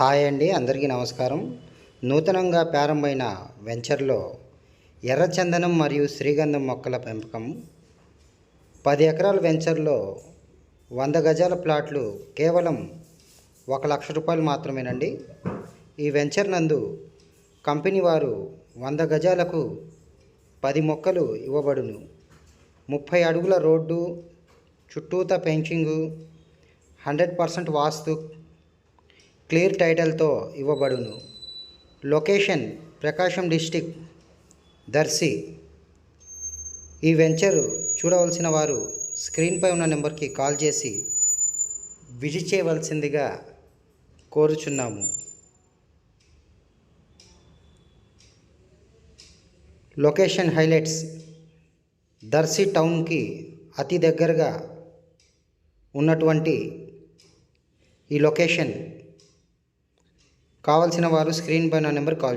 Hi అండి అందరికీ నమస్కారం. నూతనంగా ప్రారంభమైన వెంచర్లో ఎర్రచందనం మరియు శ్రీగంధం మొక్కల పెంపకం. పది ఎకరాల వెంచర్లో వంద గజాల ప్లాట్లు కేవలం ఒక లక్ష రూపాయలు మాత్రమేనండి. ఈ వెంచర్ నందు కంపెనీ వారు వంద గజాలకు పది మొక్కలు ఇవ్వబడును. ముప్పై అడుగుల రోడ్డు చుట్టూత fencing hundred percent vastu clear టైటిల్తో ఇవ్వబడును. Location Prakasam district Darsi. ఈ వెంచర్ చూడవలసిన వారు స్క్రీన్పై ఉన్న నెంబర్కి కాల్ చేసి విజిట్ చేయవలసిందిగా కోరుచున్నాము. Location highlights. దర్శి టౌన్కి అతి దగ్గరగా ఉన్నటువంటి ఈ లొకేషన్ కావాల్సిన వారు స్క్రీన్ పైన నెంబర్ కాల్ చేయండి.